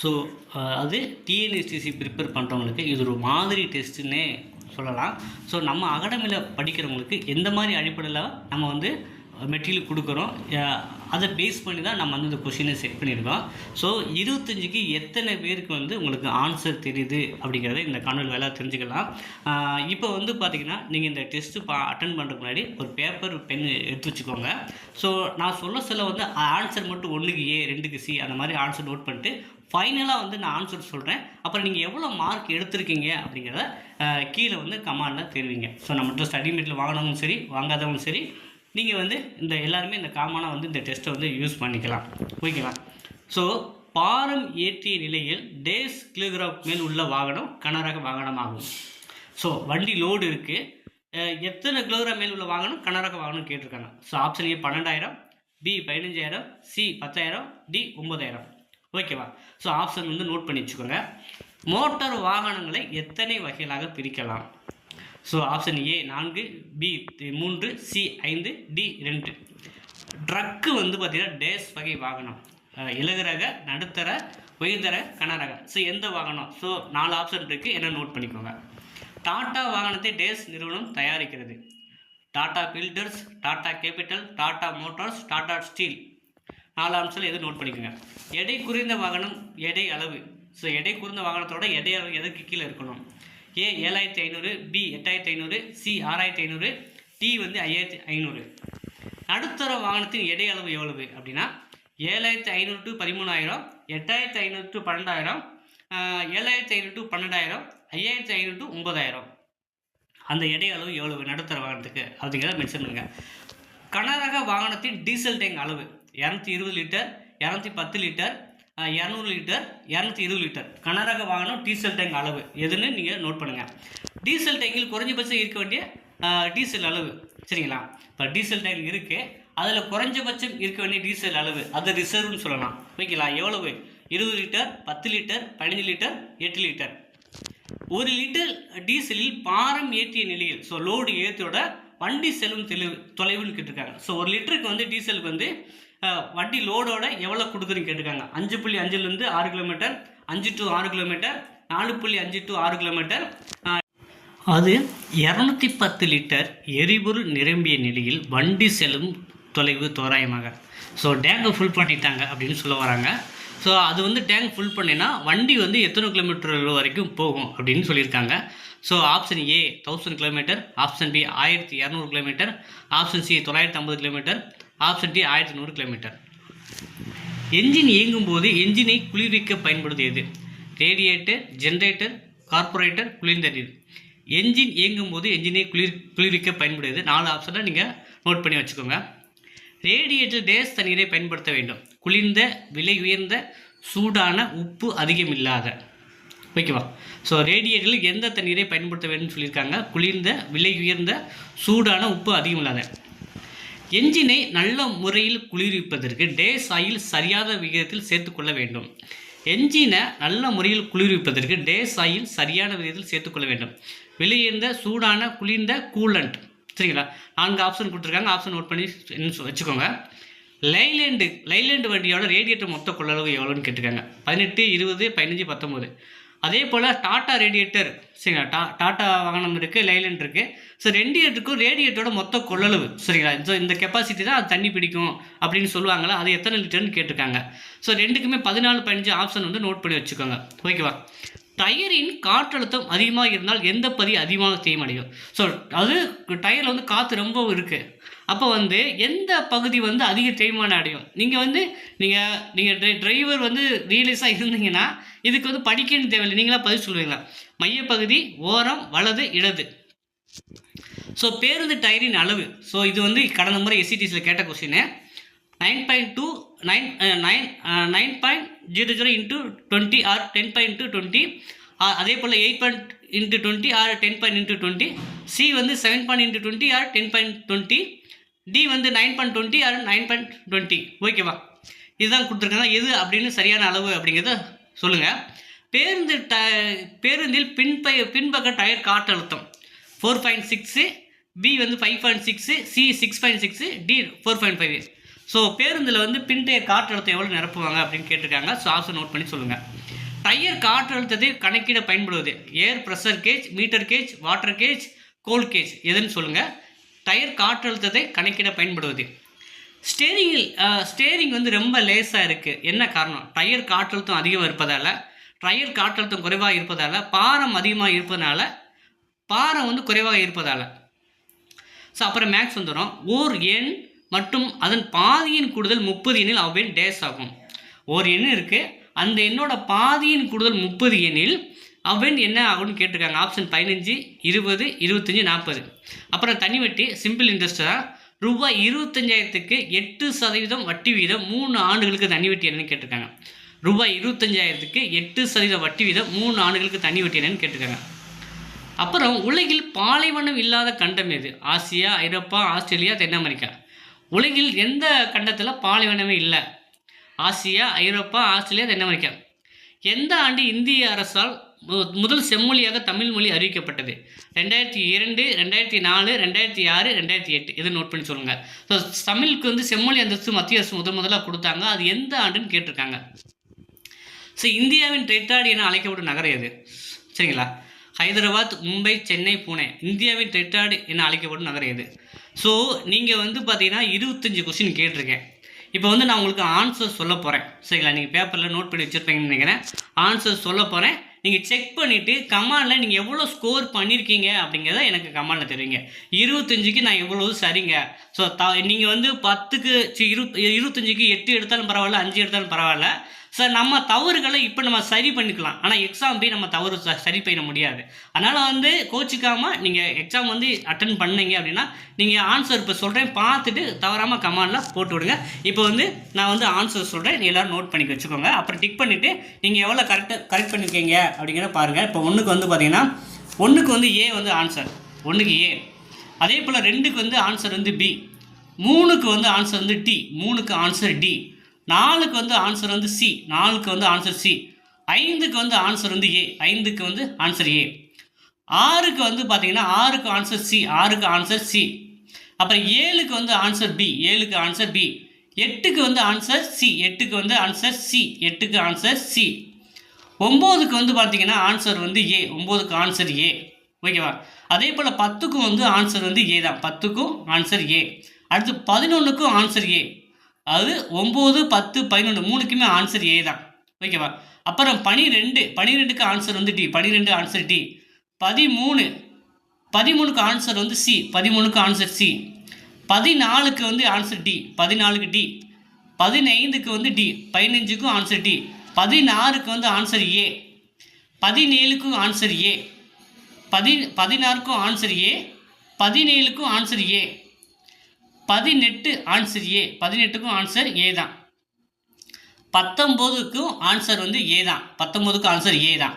So uh, அது TNSTC prepare பண்ணுறவங்களுக்கு இது ஒரு மாதிரி டெஸ்ட்டுன்னே சொல்லலாம். ஸோ நம்ம அகாடமியில் படிக்கிறவங்களுக்கு எந்த மாதிரி அடிப்படையில் நம்ம வந்து மெட்டீரியல் கொடுக்குறோம் அதை பேஸ் பண்ணி தான் நம்ம வந்து இந்த கொஷினை செட் பண்ணியிருக்கோம். ஸோ இருபத்தஞ்சிக்கு எத்தனை பேருக்கு வந்து உங்களுக்கு ஆன்சர் தெரியுது அப்படிங்கிறத இந்த காணொலி வேலை தெரிஞ்சுக்கலாம். இப்போ வந்து பார்த்திங்கன்னா நீங்கள் இந்த டெஸ்ட்டு பா அட்டன் பண்ணுறதுக்கு முன்னாடி ஒரு பேப்பர் பென் எடுத்து வச்சுக்கோங்க. ஸோ நான் சொல்ல சொல்ல வந்து ஆன்சர் மட்டும் ஒன்றுக்கு ஏ ரெண்டுக்கு சி அந்த மாதிரி ஆன்சர் நோட் பண்ணிட்டு ஃபைனலாக வந்து நான் ஆன்சர் சொல்கிறேன் அப்புறம் நீங்கள் எவ்வளோ மார்க் எடுத்திருக்கீங்க அப்படிங்கிறத கீழே வந்து கமாண்டில் தெரிவிங்க ஸோ நம்மகிட்ட ஸ்டடி மெட்டீரியல் வாங்கினவங்களும் சரி வாங்காதவங்களும் சரி நீங்கள் வந்து இந்த எல்லாருமே இந்த காமனாக வந்து இந்த டெஸ்ட்டை வந்து யூஸ் பண்ணிக்கலாம். ஓகேவா ஸோ பாரம் ஏற்றிய நிலையில் டேஸ் கிலோகிராம் மேல் உள்ள வாகனம் கனரக வாகனமாகும். ஸோ வண்டி லோடு இருக்குது எத்தனை கிலோகிராம் மேல் உள்ள வாகனம் கனரக வாகனம் கேட்டிருக்காங்க? ஸோ ஆப்ஷன் ஏ பன்னெண்டாயிரம் பி பதினஞ்சாயிரம் சி பத்தாயிரம் டி ஒம்பதாயிரம் ஓகேவா ஸோ ஆப்ஷன் வந்து நோட் பண்ணி வச்சுக்கோங்க. மோட்டார் வாகனங்களை எத்தனை வகைகளாக பிரிக்கலாம்? ஸோ ஆப்ஷன் ஏ நான்கு பி மூன்று சி ஐந்து டி ரெண்டு ட்ரக்கு வந்து பார்த்திங்கன்னா டேஸ் வகை வாகனம். இலகுரக நடுத்தர உயர்தர கனரக ஸோ எந்த வாகனம்? ஸோ நாலு ஆப்ஷன் இருக்குது என்ன நோட் பண்ணிக்கோங்க. டாட்டா வாகனத்தை டேஸ் நிறுவனம் தயாரிக்கிறது. Tata builders Tata capital Tata motors Tata steel நாலு அம்சம் எது நோட் பண்ணிக்கோங்க. எடை குறைந்த வாகனம் எடை அளவு. ஸோ எடை குறைந்த வாகனத்தோட எடை அளவு எதற்கு கீழே இருக்கணும்? ஏ ஏழாயிரத்தி ஐநூறு பி எட்டாயிரத்தி ஐநூறு சி ஆறாயிரத்தி ஐநூறு டி வந்து ஐயாயிரத்தி ஐநூறு. நடுத்தர வாகனத்தின் எடை அளவு எவ்வளவு? அப்படின்னா ஏழாயிரத்தி ஐநூறு டு பதிமூணாயிரம் எட்டாயிரத்தி ஐநூறு டு பன்னெண்டாயிரம் ஏழாயிரத்தி ஐநூறு டு பன்னெண்டாயிரம் ஐயாயிரத்தி ஐநூறு டு ஒன்பதாயிரம். அந்த எடை அளவு எவ்வளவு நடுத்தர வாகனத்துக்கு? அப்படிங்கிறத மென்ஷன் பண்ணுங்க. கனரக வாகனத்தின் டீசல் டேங்க் அளவு. இரநூத்தி இருபது லிட்டர் இரநூத்தி பத்து லிட்டர் இரநூறு லிட்டர் இரநூத்தி இருபது லிட்டர். கனரக வாகனம் டீசல் டேங்க் அளவு. எதுன்னு நீங்கள் நோட் பண்ணுங்கள் டீசல் டேங்கில் குறைஞ்சபட்சம் இருக்க வேண்டிய டீசல் அளவு. சரிங்களா? இப்போ டீசல் டேங்க் இருக்குது அதில் குறைஞ்சபட்சம் இருக்க வேண்டிய டீசல் அளவு. அது ரிசர்வ்னு சொல்லலாம். ஓகேங்களா? எவ்வளவு? இருபது லிட்டர் பத்து லிட்டர் பதினஞ்சு லிட்டர் எட்டு லிட்டர். ஒரு லிட்டர் டீசலில் பாரம் ஏற்றிய நிலையில் ஸோ லோடு ஏற்றியோட வண்டி செல்லும் தெளிவு தொலைவுன்னு கேட்டிருக்காங்க. ஸோ ஒரு லிட்டருக்கு வந்து டீசலுக்கு வந்து வண்டி லோடோட எவ்வளோ கொடுக்குறீங்க கேட்டிருக்காங்க. அஞ்சு புள்ளி அஞ்சுலேருந்து ஆறு கிலோமீட்டர் அஞ்சு டு ஆறு கிலோமீட்டர் நாலு புள்ளி அஞ்சு டு ஆறு கிலோமீட்டர் அது இரநூத்தி பத்து லிட்டர் எரிபொருள் நிரம்பிய நிலையில் வண்டி செல்லும் தொலைவு தோராயமாக. ஸோ டேங்கை ஃபுல் பண்ணிட்டாங்க அப்படின்னு சொல்ல வராங்க. ஸோ அது வந்து டேங்க் ஃபுல் பண்ணினா வண்டி வந்து எத்தனை கிலோமீட்டர் வரைக்கும் போகும் அப்படின்னு சொல்லியிருக்காங்க. So option A thousand kilometre option B ஆயிரத்தி இரநூறு கிலோமீட்டர் ஆப்ஷன் சி தொள்ளாயிரத்தி ஐம்பது கிலோமீட்டர் ஆப்ஷன் டி ஆயிரத்தி நூறு கிலோமீட்டர் என்ஜின் இயங்கும் போது என்ஜினை குளிர்விக்க பயன்படுது எது ரேடியேட்டர் ஜென்ரேட்டர் கார்பரேட்டர் குளிர்ந்த நீர். என்ஜின் இயங்கும் போது என்ஜினை குளிர் குளிர்விக்க பயன்படுது நாலு ஆப்ஷனை நீங்கள் நோட் பண்ணி வச்சுக்கோங்க. ரேடியேட்டர் டேஸ் தண்ணீரை பயன்படுத்த வேண்டும். குளிர்ந்த விலை உயர்ந்த சூடான உப்பு அதிகம் இல்லாத ஓகேவா? ஸோ ரேடியேட்டரில் எந்த தண்ணீரை பயன்படுத்த வேண்டும்னு சொல்லியிருக்காங்க. குளிர்ந்த விலை உயர்ந்த சூடான உப்பு அதிகம் இல்லாத என்ஜினை நல்ல முறையில் குளிர்விப்பதற்கு டேஸ் ஆயில் சரியாத விகிதத்தில் சேர்த்துக்கொள்ள வேண்டும். என்ஜினை நல்ல முறையில் குளிர்விப்பதற்கு டேஸ் ஆயில் சரியான விகிதத்தில் சேர்த்துக்கொள்ள வேண்டும். விலையுயர்ந்த சூடான குளிர்ந்த கூலண்ட். சரிங்களா? நான்கு ஆப்ஷன் கொடுத்துருக்காங்க. ஆப்ஷன் நோட் பண்ணி வச்சுக்கோங்க. லைலேண்டு லைலேண்டு வண்டியோட ரேடியேட்டர் மொத்த கொள்ளளவு எவ்வளோன்னு கேட்டிருக்காங்க. பதினெட்டு இருபது பதினஞ்சு பத்தொம்போது அதே போல் டாட்டா ரேடியேட்டர் சரிங்களா? டா டாட்டா வாகனம் இருக்குது லைலேண்ட் இருக்குது ஸோ ரெண்டியேட்டருக்கும் ரேடியேட்டரோட மொத்த கொள்ளளவு சரிங்களா? ஸோ இந்த கெப்பாசிட்டி தான் அது தண்ணி பிடிக்கும் அப்படின்னு சொல்லுவாங்களா? அது எத்தனை லிட்டர்னு கேட்டிருக்காங்க. ஸோ ரெண்டுக்குமே பதினாலு பதினஞ்சு ஆப்ஷன் வந்து நோட் பண்ணி வச்சுக்கோங்க. ஓகேவா டயரின் காற்றழுத்தம் அதிகமாக இருந்தால் எந்த பதி அதிகமாக தேய்மடையும் ஸோ அது டயரில் வந்து காற்று ரொம்ப இருக்குது அப்போ வந்து எந்த பகுதி வந்து அதிக தேய்மானம் அடையும்? நீங்கள் வந்து நீங்கள் நீங்கள் ட்ரை டிரைவர் வந்து ரியலைஸாக இருந்தீங்கன்னா இதுக்கு வந்து படிக்கணும் தேவையில்லை. நீங்களாக பதில் சொல்லுவீங்களா? மையப்பகுதி ஓரம் வலது இடது. ஸோ பேருந்து டயரின் அளவு. ஸோ இது வந்து கடந்த முறை எஸ்சிடிஸில் கேட்ட கொஸ்டின்னு nine point two nine nine nine point zero zero into twenty or ten point two twenty அதே போல் eight point into twenty or ten point into twenty C வந்து seven point into twenty or ten point twenty D வந்து nine point twenty or nine point twenty ஓகேவா இதுதான் கொடுத்துருக்காங்க. எது அப்படின்னு சரியான அளவு அப்படிங்கிறத சொல்லுங்கள் பேருந்து ட பேருந்தில் பின்பை பின்பக்க டயர் காற்றழுத்தம். ஃபோர் பாயிண்ட் சிக்ஸு பி வந்து five point six C six point six D four point five so பேருந்தில் வந்து பின்டைய காற்றழுத்தம் எவ்வளோ நிரப்புவாங்க அப்படின்னு கேட்டிருக்காங்க. ஸோ ஆப்ஷன் நோட் பண்ணி சொல்லுங்கள் டயர் காற்றழுத்தத்தை கணக்கிட பயன்படுவது. Air pressure gauge meter gauge water gauge coal gauge எதுன்னு சொல்லுங்கள் டயர் காற்றழுத்தத்தை கணக்கிட பயன்படுவது. ஸ்டேரிங்கில் ஸ்டேரிங் வந்து ரொம்ப லேசாக இருக்குது என்ன காரணம்? டயர் காற்றழுத்தம் அதிகமாக இருப்பதால் டயர் காற்றழுத்தம் குறைவாக இருப்பதால் பாரம் அதிகமாக இருப்பதனால பாரம் வந்து குறைவாக இருப்பதால். ஸோ அப்புறம் மேக்ஸ் வந்துடும் ஓர் எண் மற்றும் அதன் பாதியின் கூடுதல் முப்பது எண்ணில் அவ்வேன் டேஸ் ஆகும். ஒரு எண் இருக்குது அந்த எண்ணோட பாதியின் கூடுதல் முப்பது எண்ணில் அவன் என்ன ஆகும்னு கேட்டிருக்காங்க. ஆப்ஷன் பதினஞ்சு இருபது இருபத்தஞ்சி நாற்பது. அப்புறம் தனி வட்டி சிம்பிள் இன்ட்ரெஸ்ட்டாக ரூபாய் இருபத்தஞ்சாயிரத்துக்கு எட்டு சதவீதம் வட்டி வீதம் மூணு ஆண்டுகளுக்கு தனி வட்டி என்னன்னு கேட்டிருக்காங்க. ரூபாய் இருபத்தஞ்சாயிரத்துக்கு எட்டு சதவீதம் வட்டி வீதம் மூணு ஆண்டுகளுக்கு தனி வட்டி என்னன்னு கேட்டிருக்காங்க. அப்புறம் உலகில் பாலைவனம் இல்லாத கண்டம் எது? ஆசியா ஐரோப்பா ஆஸ்திரேலியா தென் அமெரிக்கா. உலகில் எந்த கண்டத்தில் பாலைவனமே இல்லை? ஆசியா ஐரோப்பா ஆஸ்திரேலியா தென் அமெரிக்கா. எந்த ஆண்டு இந்திய அரசால் மு- முதல் செம்மொழியாக தமிழ் மொழி அறிவிக்கப்பட்டது? ரெண்டாயிரத்தி இரண்டு ரெண்டாயிரத்தி நாலு ரெண்டாயிரத்தி ஆறு ரெண்டாயிரத்தி எட்டு. இதை நோட் பண்ணி சொல்லுங்கள் ஸோ தமிழுக்கு வந்து செம்மொழி அந்தஸ்து மத்திய அரசு முதல் முதலாக கொடுத்தாங்க. அது எந்த ஆண்டுன்னு கேட்டிருக்காங்க. ஸோ இந்தியாவின் டெட்ராய்டு என அழைக்கப்படும் நகரம் எது? சரிங்களா? ஹைதராபாத் மும்பை சென்னை பூனே. இந்தியாவின் டெட்ராய்டு என அழைக்கப்படும் நகரம் எது ஸோ நீங்கள் வந்து பார்த்தீங்கன்னா இருபத்தஞ்சி கொஸ்டின் கேட்டிருக்கேன். இப்போ வந்து நான் உங்களுக்கு ஆன்சர் சொல்ல போகிறேன் சரிங்களா? நீங்கள் பேப்பரில் நோட் பண்ணி வச்சுருப்பீங்கன்னு நினைக்கிறேன். ஆன்சர் சொல்ல போகிறேன் நீங்கள் செக் பண்ணிவிட்டு கமாண்டில் நீங்கள் எவ்வளோ ஸ்கோர் பண்ணியிருக்கீங்க அப்படிங்கிறத எனக்கு கமாண்டில் தெரிவிங்க. இருபத்தஞ்சுக்கு நான் எவ்வளோ சரிங்க. ஸோ த நீங்கள் வந்து பத்துக்கு இரு இருபத்தஞ்சுக்கு எட்டு எடுத்தாலும் பரவாயில்ல அஞ்சு எடுத்தாலும் பரவாயில்ல. சார் நம்ம தவறுகளை இப்போ நம்ம சரி பண்ணிக்கலாம். ஆனால் எக்ஸாம் போய் நம்ம தவறு சரி பண்ண முடியாது. அதனால் வந்து கோச்சிக்காமல் நீங்கள் எக்ஸாம் வந்து அட்டன் பண்ணீங்க அப்படின்னா நீங்கள் ஆன்சர் இப்போ சொல்கிறேன் பார்த்துட்டு தவறாமல் கமாண்டில் போட்டு விடுங்க. இப்போ வந்து நான் வந்து ஆன்சர் சொல்கிறேன் நீங்கள் எல்லோரும் நோட் பண்ணி வச்சுக்கோங்க. அப்புறம் டிக் பண்ணிவிட்டு நீங்கள் எவ்வளோ கரெக்டாக கரெக்ட் பண்ணியிருக்கீங்க அப்படிங்கிறத பாருங்கள் இப்போ ஒன்றுக்கு வந்து பார்த்தீங்கன்னா ஒன்றுக்கு வந்து ஏ வந்து ஆன்சர் ஒன்றுக்கு ஏ அதே போல் ரெண்டுக்கு வந்து ஆன்சர் வந்து பி மூணுக்கு வந்து ஆன்சர் வந்து டி மூணுக்கு ஆன்சர் டி நாலுக்கு வந்து ஆன்சர் வந்து சி நாலுக்கு வந்து ஆன்சர் சி ஐந்துக்கு வந்து ஆன்சர் வந்து ஏ ஐந்துக்கு வந்து ஆன்சர் ஏ ஆறுக்கு வந்து பார்த்தீங்கன்னா ஆறுக்கு ஆன்சர் சி ஆறுக்கு ஆன்சர் சி அப்புறம் ஏழுக்கு வந்து ஆன்சர் பி ஏழுக்கு ஆன்சர் பி எட்டுக்கு வந்து ஆன்சர் சி எட்டுக்கு வந்து ஆன்சர் சி எட்டுக்கு ஆன்சர் சி ஒம்போதுக்கு வந்து பார்த்தீங்கன்னா ஆன்சர் வந்து ஏ ஒம்போதுக்கு ஆன்சர் ஏ ஓகேவா? அதே போல் பத்துக்கும் வந்து ஆன்சர் வந்து ஏ தான். பத்துக்கும் ஆன்சர் ஏ அடுத்து பதினொன்றுக்கும் ஆன்சர் ஏ அது ஒம்பது பத்து பதினொன்று மூணுக்குமே ஆன்சர் ஏ தான். ஓகேவா அப்புறம் பனிரெண்டு பனிரெண்டுக்கு ஆன்சர் வந்து டி பனிரெண்டு ஆன்சர் டி பதிமூணு பதிமூணுக்கு ஆன்சர் வந்து சி பதிமூணுக்கு ஆன்சர் சி பதினாலுக்கு வந்து ஆன்சர் டி பதினாலுக்கு டி பதினைந்துக்கு வந்து டி பதினஞ்சுக்கும் ஆன்சர் டி பதினாறுக்கு வந்து ஆன்சர் ஏ பதினேழுக்கும் ஆன்சர் ஏ பதி பதினாறுக்கும் ஆன்சர் ஏ பதினேழுக்கும் ஆன்சர் ஏ பதினெட்டு ஆன்சர் ஏ பதினெட்டுக்கும் ஆன்சர் ஏ தான். பத்தொம்போதுக்கும் ஆன்சர் வந்து ஏ தான். பத்தொம்போதுக்கும் ஆன்சர் ஏ தான்.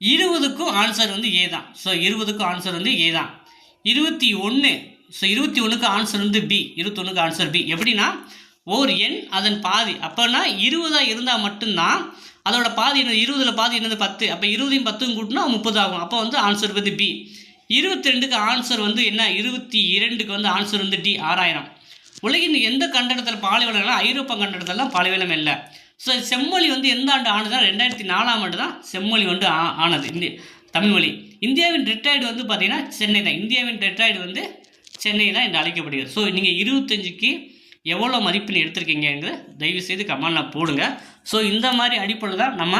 இருபதுக்கும் ஆன்சர் வந்து ஏ தான். ஸோ இருபதுக்கும் ஆன்சர் வந்து ஏ தான். இருபத்தி ஒன்று ஸோ இருபத்தி ஒன்றுக்கு ஆன்சர் வந்து பி இருபத்தொன்றுக்கு ஆன்சர் பி எப்படின்னா ஓர் எண் அதன் பாதி. அப்போனா இருபதாக இருந்தால் மட்டும்தான் அதோட பாதி என்னது? இருபதில் பாதி என்னது? பத்து. அப்போ இருபதையும் பத்தும் கூட்டினா முப்பது ஆகும். அப்போ வந்து ஆன்சர் வந்து பி இருபத்தி ரெண்டுக்கு ஆன்சர் வந்து என்ன? இருபத்தி இரண்டுக்கு வந்து ஆன்சர் வந்து டி ஆறாயிரம். உலகின் எந்த கண்டடத்தில் பாலைவனம்னா ஐரோப்பா கண்டடத்திலாம் பாலைவனம் இல்லை? ஸோ செம்மொழி வந்து எந்த ஆண்டு ஆனதுனா ரெண்டாயிரத்தி நாலாம் ஆண்டு தான் செம்மொழி வந்து ஆ- ஆனது. இந்திய தமிழ்மொழி இந்தியாவின் ரெட்டைடு வந்து பார்த்திங்கன்னா சென்னை தான். இந்தியாவின் ரெட்டைடு வந்து சென்னை தான் என்று அழைக்கப்படுகிறது. ஸோ நீங்கள் இருபத்தஞ்சுக்கு எவ்வளோ மதிப்பெண் எடுத்திருக்கீங்கிறது தயவு செய்து கமெண்டில் போடுங்க. ஸோ இந்த மாதிரி அடிப்படையில் தான் நம்ம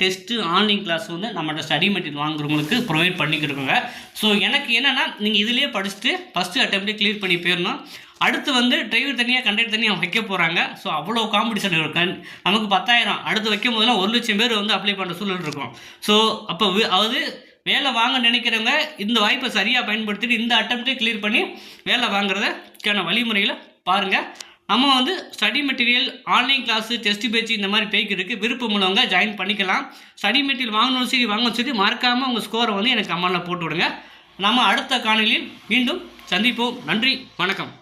டெஸ்ட்டு ஆன்லைன் கிளாஸ் வந்து நம்மளோட ஸ்டடி மெட்டீரியல் வாங்குறவங்களுக்கு ப்ரொவைட் பண்ணிக்கிருக்கோங்க ஸோ எனக்கு என்னென்னா நீங்கள் இதிலேயே படிச்சுட்டு ஃபஸ்ட்டு அட்டம்ப்டே கிளியர் பண்ணி போயிடணும். அடுத்து வந்து டிரைவர் தனியாக கண்டக்டர் தனியாக வைக்க போகிறாங்க ஸோ அவ்வளோ காம்படிஷன் இருக்கும் நமக்கு பத்தாயிரம். அடுத்து வைக்கும் போதெல்லாம் ஒரு லட்சம் பேர் வந்து அப்ளை பண்ணுற சூழல் இருக்கும். ஸோ அப்போ அதாவது வேலை வாங்க நினைக்கிறவங்க இந்த வாய்ப்பை சரியாக பயன்படுத்திட்டு இந்த அட்டம்ப்டே கிளியர் பண்ணி வேலை வாங்குறதுக்கான வழிமுறையில் பாருங்கள் நம்ம வந்து study material online class test பேச்சு இந்த மாதிரி பேக்கு இருக்குது விருப்பம் உள்ளவங்க ஜாயின் பண்ணிக்கலாம். ஸ்டடி மெட்டீரியல் வாங்கணும் சரி வாங்கணும் சரி மறக்காமல் உங்கள் ஸ்கோரை வந்து எனக்கு கமெண்டில் போட்டு விடுங்க. நம்ம அடுத்த காணொலியில் மீண்டும் சந்திப்போம். நன்றி வணக்கம்.